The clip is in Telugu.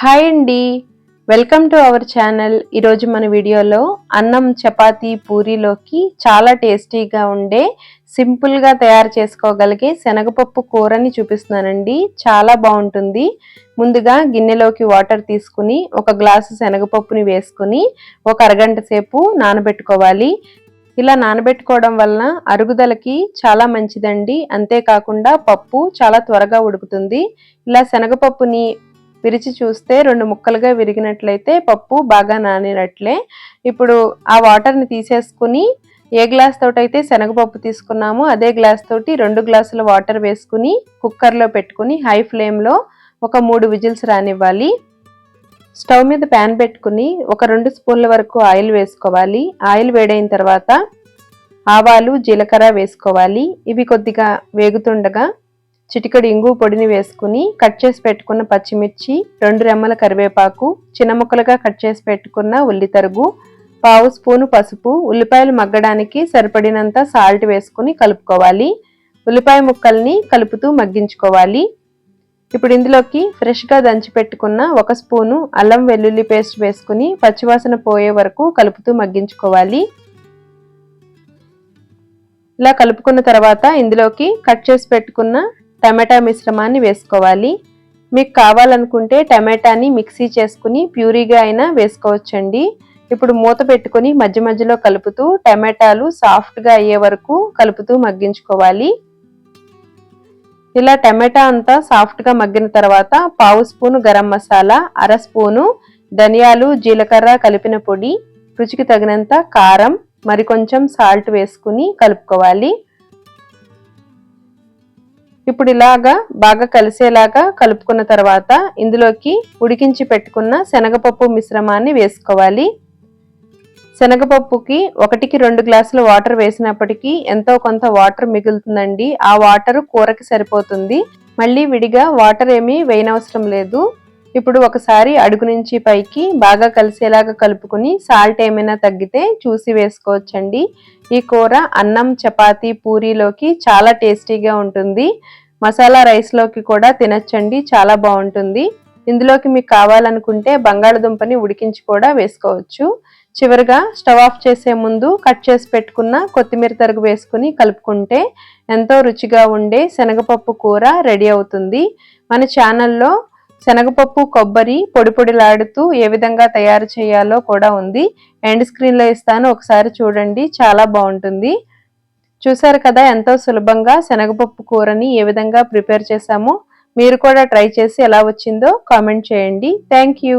హాయ్ అండి. Welcome to our channel. ఈరోజు మన వీడియోలో అన్నం చపాతీ పూరీలోకి చాలా టేస్టీగా ఉండే సింపుల్గా తయారు చేసుకోగలిగే శనగపప్పు కూరని చూపిస్తున్నానండి. చాలా బాగుంటుంది. ముందుగా గిన్నెలోకి వాటర్ తీసుకుని ఒక గ్లాసు శనగపప్పుని వేసుకుని ఒక అరగంట సేపు నానబెట్టుకోవాలి. ఇలా నానబెట్టుకోవడం వలన అరుగుదలకి చాలా మంచిదండి. అంతేకాకుండా పప్పు చాలా త్వరగా ఉడుకుతుంది. ఇలా శనగపప్పుని విరిచి చూస్తే రెండు ముక్కలుగా విరిగినట్లయితే పప్పు బాగా నానినట్లే. ఇప్పుడు ఆ వాటర్ని తీసేసుకుని ఏ గ్లాస్ తోటి అయితే శనగపప్పు తీసుకున్నామో అదే గ్లాస్ తోటి రెండు గ్లాసుల వాటర్ వేసుకుని కుక్కర్లో పెట్టుకుని హై ఫ్లేమ్లో ఒక మూడు విజిల్స్ రానివ్వాలి. స్టవ్ మీద ప్యాన్ పెట్టుకుని ఒక రెండు స్పూన్ల వరకు ఆయిల్ వేసుకోవాలి. ఆయిల్ వేడైన తర్వాత ఆవాలు జీలకర్ర వేసుకోవాలి. ఇవి కొద్దిగా వేగుతుండగా చిటికడి ఇంగు పొడిని వేసుకుని కట్ చేసి పెట్టుకున్న పచ్చిమిర్చి రెండు రెమ్మల కరివేపాకు చిన్న ముక్కలుగా కట్ చేసి పెట్టుకున్న ఉల్లి తరుగు పావు స్పూను పసుపు ఉల్లిపాయలు మగ్గడానికి సరిపడినంత సాల్ట్ వేసుకుని కలుపుకోవాలి. ఉల్లిపాయ ముక్కల్ని కలుపుతూ మగ్గించుకోవాలి. ఇప్పుడు ఇందులోకి ఫ్రెష్గా దంచి పెట్టుకున్న ఒక స్పూను అల్లం వెల్లుల్లి పేస్ట్ వేసుకుని పచ్చివాసన పోయే వరకు కలుపుతూ మగ్గించుకోవాలి. ఇలా కలుపుకున్న తర్వాత ఇందులోకి కట్ చేసి పెట్టుకున్న టమాటా మిశ్రమాన్ని వేసుకోవాలి. మీకు కావాలనుకుంటే టమాటాని మిక్సీ చేసుకుని ప్యూరీగా అయినా వేసుకోవచ్చండి. ఇప్పుడు మూత పెట్టుకుని మధ్య మధ్యలో కలుపుతూ టమాటాలు సాఫ్ట్గా అయ్యే వరకు కలుపుతూ మగ్గించుకోవాలి. ఇలా టమాటా అంతా సాఫ్ట్గా మగ్గిన తర్వాత పావు స్పూను గరం మసాలా అర స్పూను ధనియాలు జీలకర్ర కలిపిన పొడి రుచికి తగినంత కారం మరి కొంచెం సాల్ట్ వేసుకుని కలుపుకోవాలి. ఇప్పుడు ఇలాగా బాగా కలిసేలాగా కలుపుకున్న తర్వాత ఇందులోకి ఉడికించి పెట్టుకున్న శనగపప్పు మిశ్రమాన్ని వేసుకోవాలి. శనగపప్పుకి ఒకటికి రెండు గ్లాసులు వాటర్ వేసినప్పటికీ ఎంతో కొంత వాటర్ మిగులుతుందండి. ఆ వాటర్ కూరకి సరిపోతుంది. మళ్ళీ విడిగా వాటర్ ఏమీ వేయనవసరం లేదు. ఇప్పుడు ఒకసారి అడుగు నుంచి పైకి బాగా కలిసేలాగా కలుపుకుని సాల్ట్ ఏమైనా తగ్గితే చూసి వేసుకోవచ్చండి. ఈ కూర అన్నం చపాతి పూరీలోకి చాలా టేస్టీగా ఉంటుంది. మసాలా రైస్లోకి కూడా తినచ్చండి చాలా బాగుంటుంది. ఇందులోకి మీకు కావాలనుకుంటే బంగాళదుంపని ఉడికించి కూడా వేసుకోవచ్చు. చివరిగా స్టవ్ ఆఫ్ చేసే ముందు కట్ చేసి పెట్టుకున్న కొత్తిమీర తరుగు వేసుకుని కలుపుకుంటే ఎంతో రుచిగా ఉండే శనగపప్పు కూర రెడీ అవుతుంది. మన ఛానల్లో శనగపప్పు కొబ్బరి పొడి పొడిలాడుతూ ఏ విధంగా తయారు చేయాలో కూడా ఉంది. ఎండ్ స్క్రీన్లో ఇస్తాను. ఒకసారి చూడండి. చాలా బాగుంటుంది. చూసారు కదా ఎంతో సులభంగా శనగపప్పు కూరని ఏ విధంగా ప్రిపేర్ చేశామో. మీరు కూడా ట్రై చేసి ఎలా వచ్చిందో కామెంట్ చేయండి. Thank you